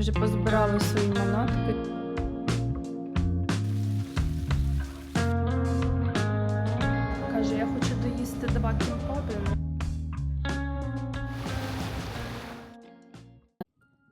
вже позбирали свої манатки. Каже, я хочу доїсти два кімпаби.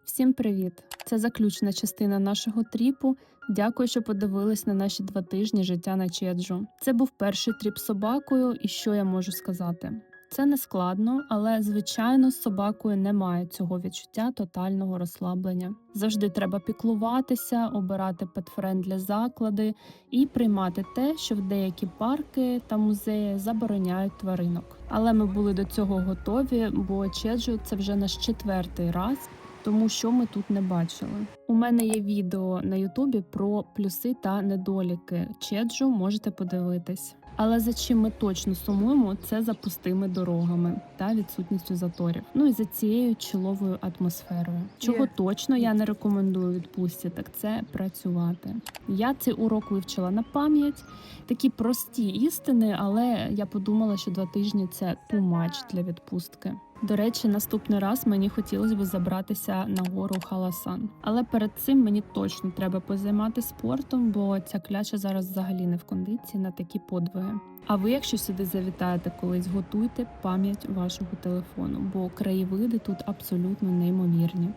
Всім привіт! Це заключна частина нашого тріпу. Дякую, що подивились на наші два тижні життя на Чеджу. Це був перший тріп з собакою, і що я можу сказати? Це не складно, але звичайно з собакою немає цього відчуття тотального розслаблення. Завжди треба піклуватися, обирати петфрендлі заклади і приймати те, що в деякі парки та музеї забороняють тваринок. Але ми були до цього готові, бо Чеджу це вже наш четвертий раз. Тому що ми тут не бачили. У мене є відео на Ютубі про плюси та недоліки Чеджу, можете подивитись. Але за чим ми точно сумуємо, це за пустими дорогами та відсутністю заторів. Ну і за цією чоловою атмосферою. Чого yeah. точно я не рекомендую відпустці, так це працювати. Я цей урок вивчила на пам'ять. Такі прості істини, але я подумала, що два тижні це too much для відпустки. До речі, наступний раз мені хотілося б забратися на гору Халасан. Але перед цим мені точно треба позайматися спортом, бо ця кляча зараз взагалі не в кондиції на такі подвиги. А ви, якщо сюди завітаєте колись, готуйте пам'ять вашого телефону, бо краєвиди тут абсолютно неймовірні.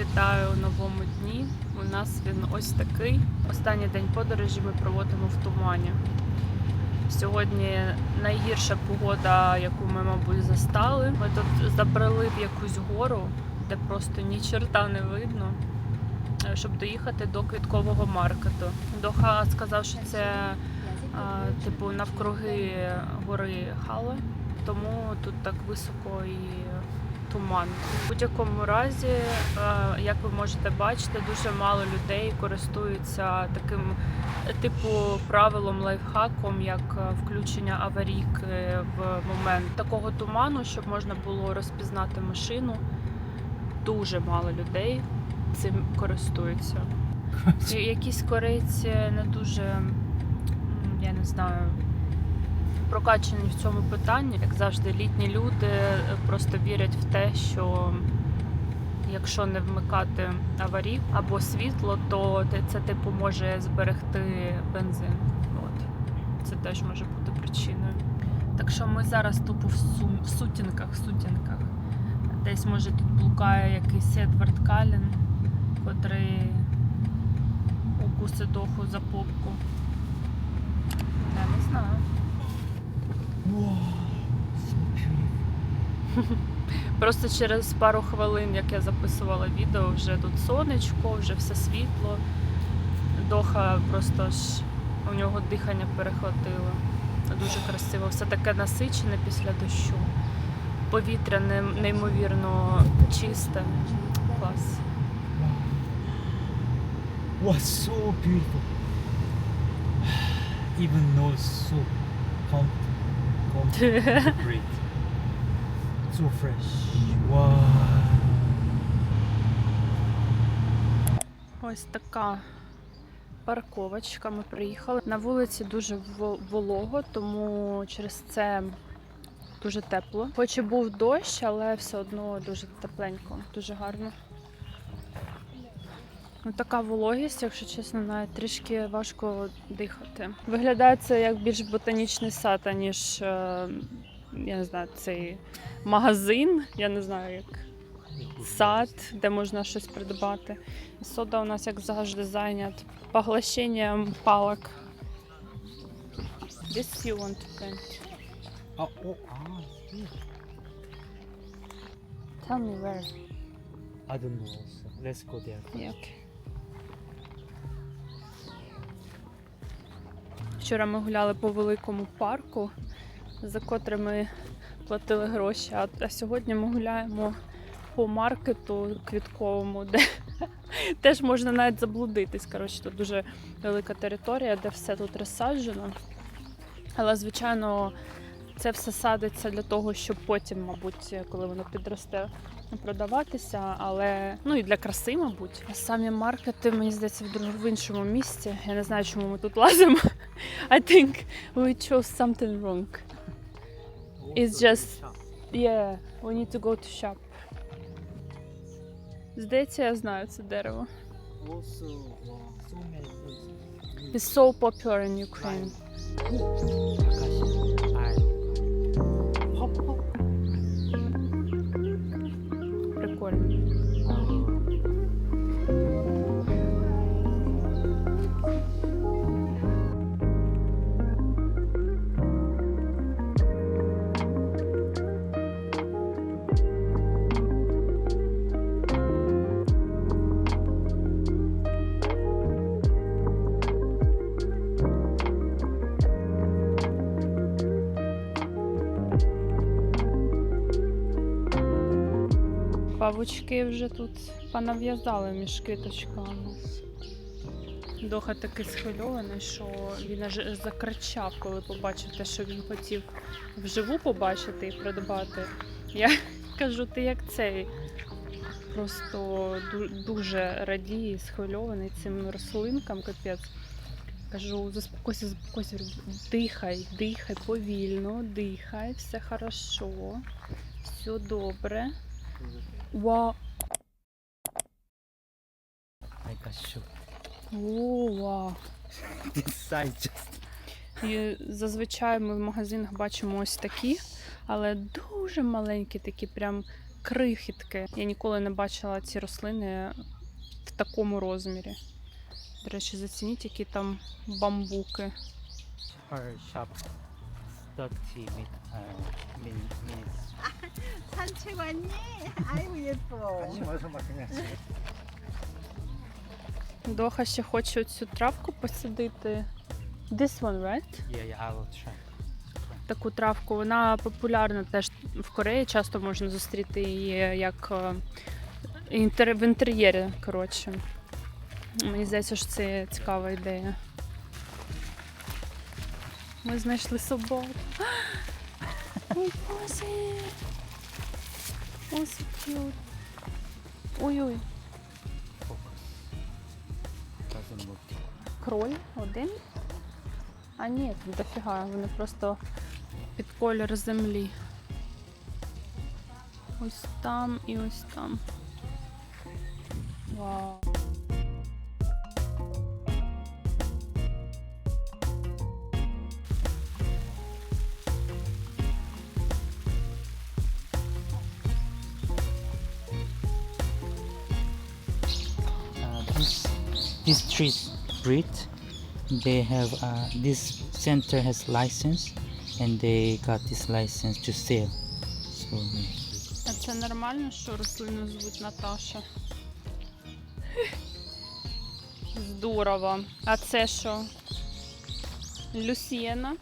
Вітаю у новому дні. У нас він ось такий. Останній день подорожі ми проводимо в тумані. Сьогодні найгірша погода, яку ми, мабуть, застали. Ми тут забрали в якусь гору, де просто ні черта не видно, е, щоб доїхати до квіткового маркету. Доха сказав, що це а, типу навкруги гори Хала, тому тут так високо і туман. В будь-якому разі, е, як ви можете бачити, дуже мало людей користуються таким е, типу правилом лайфхаком, як е, включення аварійки в момент такого туману, щоб можна було розпізнати машину. Дуже мало людей цим користуються. Якісь корейці не дуже, я не знаю, прокачані в цьому питанні. Як завжди, літні люди е, просто вірять в те, що якщо не вмикати аварійку або світло, то це типу може зберегти бензин. От. Це теж може бути причиною. Так що ми зараз тупо в, сум... в сутінках, сутінках. Десь може тут блукає якийсь Едвард Калін, котрий укуси доху за попку. Я не знаю. Просто через пару хвилин, як я записувала відео, вже тут сонечко, вже все світло. Доха просто ж у нього дихання перехватило. Дуже красиво, все таке насичене після дощу. Повітря неймовірно чисте. Клас. Wow, so beautiful. Even though it's so to breathe. So fresh. Wow. Ось така парковочка. Ми приїхали. На вулиці дуже волого, тому через це дуже тепло. Хоч і був дощ, але все одно дуже тепленько, дуже гарно. Ну, така вологість, якщо чесно, навіть трішки важко дихати. Виглядає це як більш ботанічний сад, аніж е, я не знаю, цей магазин, я не знаю, як сад, де можна щось придбати. Сода у нас, як завжди, зайнят поглощенням палок. This you want to plant. Oh, oh, ah. Tell me where. I don't know also. Let's go there. Yeah, okay. Вчора ми гуляли по великому парку, за котрим ми платили гроші. А, сьогодні ми гуляємо по маркету квітковому, де теж можна навіть заблудитись. Коротше, тут дуже велика територія, де все тут розсаджено. Але, звичайно, це все садиться для того, щоб потім, мабуть, коли воно підросте, продаватися, але ну і для краси, мабуть. А самі маркети, мені здається, в іншому місці. Я не знаю, чому ми тут лазимо. I think we chose something wrong. It's just- Yeah, we need to go to shop. Здається, я знаю це дерево. Fruits. It's so popular in Ukraine. করেন Павучки вже тут понав'язали між квіточками. Доха такий схвильований, що він аж закричав, коли побачив те, що він хотів вживу побачити і придбати. Я кажу, ти як цей. Просто дуже радіє, схвильований цим рослинкам, капець. Кажу, заспокойся, заспокойся, дихай, дихай повільно, дихай, все хорошо, все добре. Вау. I got shook. О, вау. This side just. І зазвичай ми в магазинах бачимо ось такі, але дуже маленькі, такі прям крихітки. Я ніколи не бачила ці рослини в такому розмірі. До речі, зацініть, які там бамбуки. Her shop. 30 min, uh, min, minutes. 산책왔니? 아이고 예뻐. Доха ще хоче цю травку посадити. This one, right? Yeah, yeah, I will try. таку травку. Вона популярна теж в Кореї. Часто можна зустріти її як е, інтер... в інтер'єрі. Коротше. Мені здається, що це цікава ідея. Ми знайшли собаку. Ой, Боже! Ой. Doesn't move. кроль один. А ні, дофіга, вони просто під колір землі. Ось там і ось там. Вау. This this trees breed they have uh, this center has license and they got this license to sell so А це нормально, що рослину звуть Наташа? Здорово. А це що? Люсієна.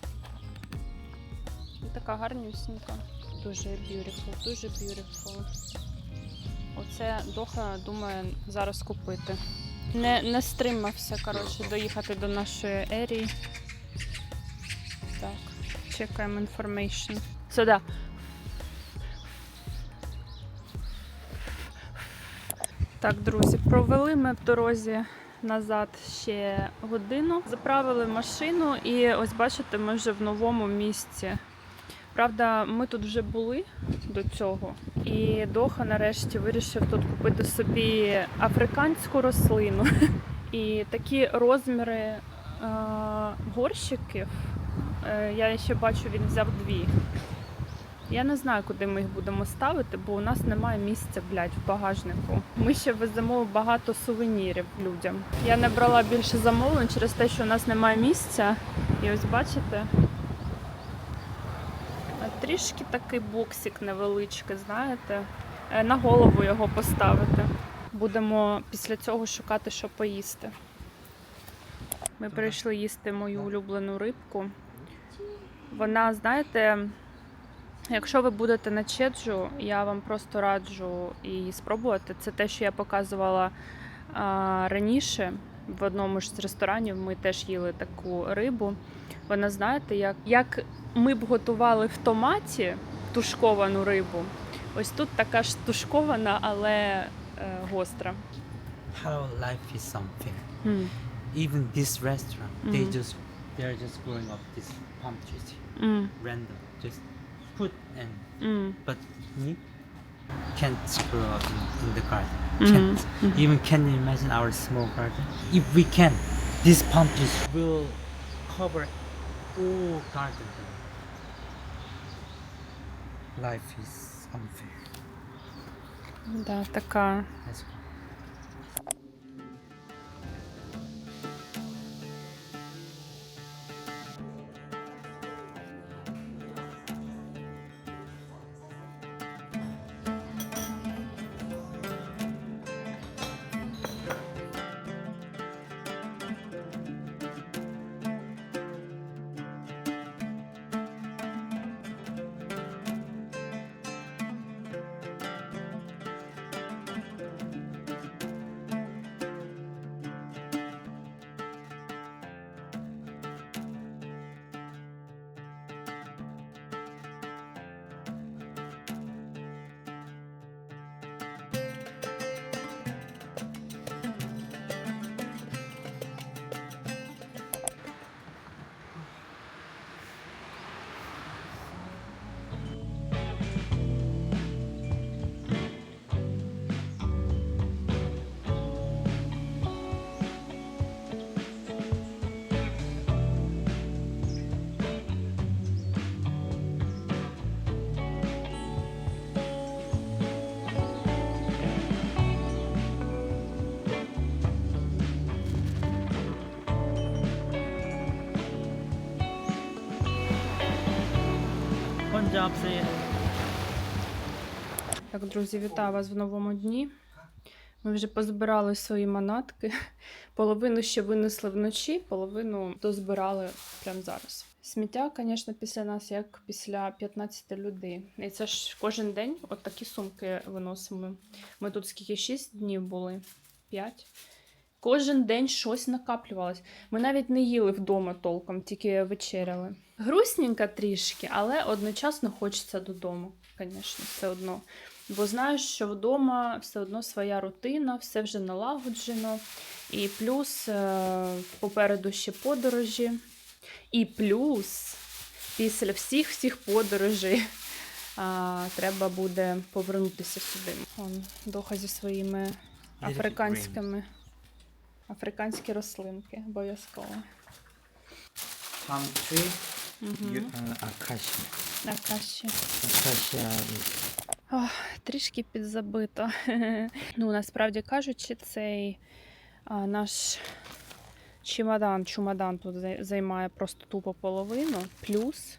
Така гарнюсінька. Дуже beautiful, дуже beautiful. Оце Доха думає зараз купити. Не, не стримався, коротше, доїхати до нашої ерії. Так, чекаємо information. Сюди. Так, друзі, провели ми в дорозі назад ще годину. Заправили машину і ось бачите, ми вже в новому місці. Правда, ми тут вже були до цього, і Доха нарешті вирішив тут купити собі африканську рослину. І такі розміри е, горщиків. Е, я ще бачу, він взяв дві. Я не знаю, куди ми їх будемо ставити, бо у нас немає місця, блядь, в багажнику. Ми ще веземо багато сувенірів людям. Я не брала більше замовлень через те, що у нас немає місця. І ось бачите. Трішки такий боксик невеличкий, знаєте. Е, На голову його поставити. Будемо після цього шукати, що поїсти. Ми прийшли їсти мою улюблену рибку. Вона, знаєте, якщо ви будете на Чеджу, я вам просто раджу її спробувати. Це те, що я показувала а, раніше в одному ж з ресторанів. Ми теж їли таку рибу. Вона, знаєте, як, як ми б готували в томаті тушковану рибу. Ось тут така ж тушкована, але е, гостра. How life is something. М, Even this restaurant, they Mhm. just they're just growing up this palm trees м, random. Just put and м, but me can't grow in, in the garden. Mm-hmm. Can't. Mm-hmm. Even can you imagine our small garden? If we can, this pump just will cover all garden. Life is unfair. Да, the Se Так, друзі, вітаю вас в новому дні. Ми вже позбирали свої манатки. Половину ще винесли вночі, половину дозбирали прямо зараз. Сміття, звісно, після нас як після 15 людей. І це ж кожен день от такі сумки виносимо. Ми тут скільки 6 днів були? 5. Кожен день щось накаплювалось. Ми навіть не їли вдома толком, тільки вечеряли. Грустненько трішки, але одночасно хочеться додому, звісно, все одно. Бо знаєш, що вдома все одно своя рутина, все вже налагоджено. І плюс е, попереду ще подорожі. І плюс після всіх всіх подорожей а, треба буде повернутися сюди. Он доха зі своїми африканськими. Африканські рослинки обов'язково. Угу. acacia. Така ще. Acacia Ох, трішки підзабито. ну, насправді кажучи, цей а, наш чемодан, чемодан тут зай- займає просто тупо половину. Плюс,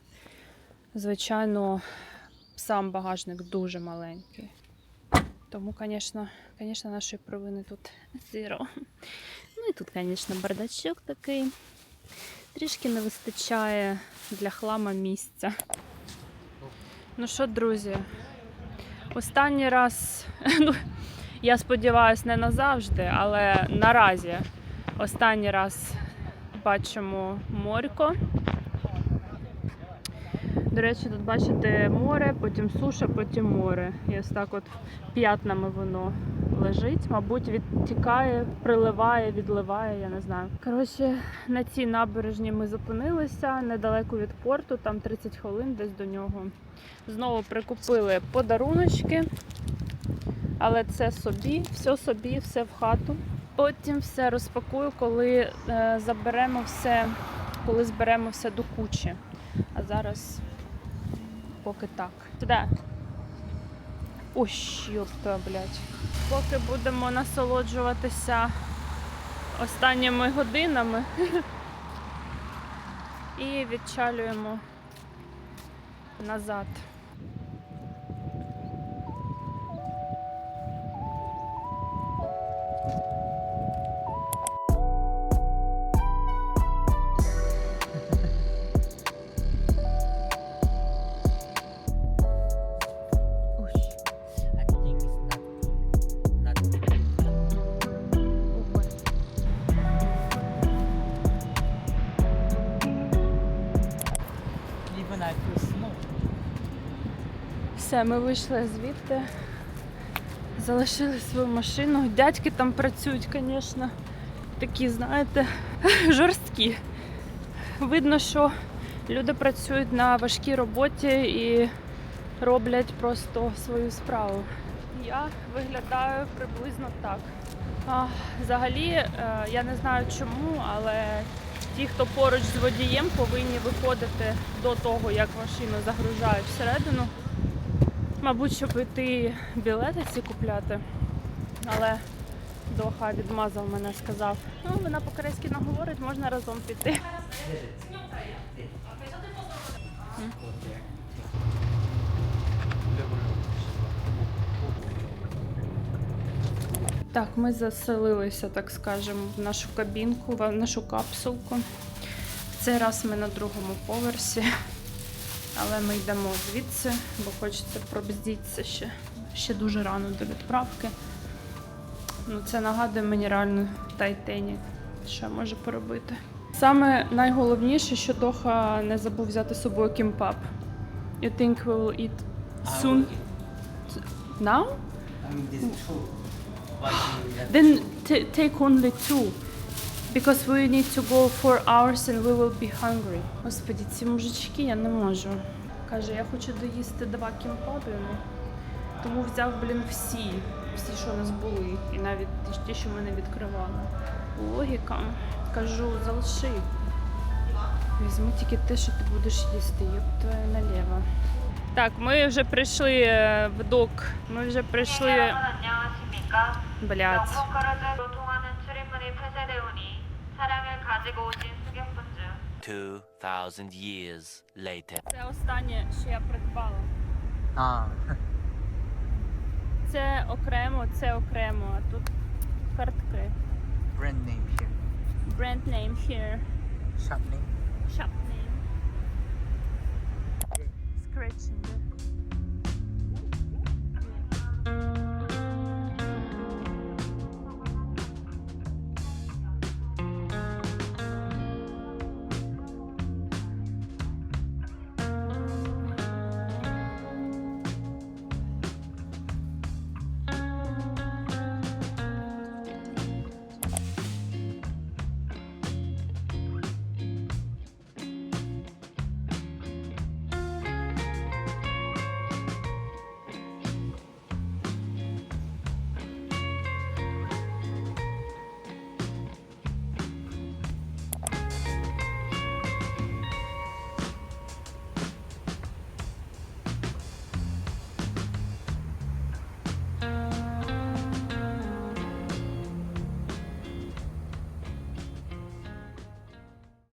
звичайно, сам багажник дуже маленький. Тому, звісно, звісно, нашої провини тут зіро. Ну і тут, звісно, бардачок такий. Трішки не вистачає для хлама місця. Ну що, друзі, Останній раз, ну, я сподіваюся, не назавжди, але наразі останній раз бачимо морько. До речі, тут бачите море, потім суша, потім море. І ось так от п'ятнами воно лежить. Мабуть, відтікає, приливає, відливає, я не знаю. Коротше, на цій набережні ми зупинилися недалеко від порту, там 30 хвилин десь до нього. Знову прикупили подаруночки, але це собі, все собі, все в хату. Потім все розпакую, коли е, заберемо все, коли зберемо все до кучі. А зараз поки так. Туди. Ось, йопта, блядь. Поки будемо насолоджуватися останніми годинами і відчалюємо назад. Все, ми вийшли звідти, залишили свою машину. Дядьки там працюють, звісно, такі, знаєте, жорсткі. Видно, що люди працюють на важкій роботі і роблять просто свою справу. Я виглядаю приблизно так. А, взагалі, е, я не знаю чому, але ті, хто поруч з водієм, повинні виходити до того, як машину загружають всередину. Мабуть, щоб йти білети ці купляти. Але Доха відмазав мене, сказав, ну вона по-корейськи не говорить, можна разом піти. Так, ми заселилися, так скажемо, в нашу кабінку, в нашу капсулку. В цей раз ми на другому поверсі, але ми йдемо звідси, бо хочеться пробздітися ще. Ще дуже рано до відправки. Ну, це нагадує мені реально Тайтанік, що може поробити. Саме найголовніше, що Доха не забув взяти з собою кімпап. You think we will eat soon? Now? I mean this two. Then take only two. Because we need to go four hours and we will be hungry. Господі, ці мужички я не можу. Каже, я хочу доїсти два кімпабіни, тому взяв, блін, всі, всі, що у нас були, і навіть ті, що ми не відкривали. Логіка. Кажу, залиши. Візьми тільки те, що ти будеш їсти, Йоп твоя наліво. Так, ми вже прийшли е, в док. Ми вже прийшли. Блядь. 차량을 가지고 오신 승객분들. 2000 years later. Це останнє, що я придбала. А. Це окремо, це окремо. а Тут картки. Brand name here. Brand name here. Shop name. Shop name. Scratching.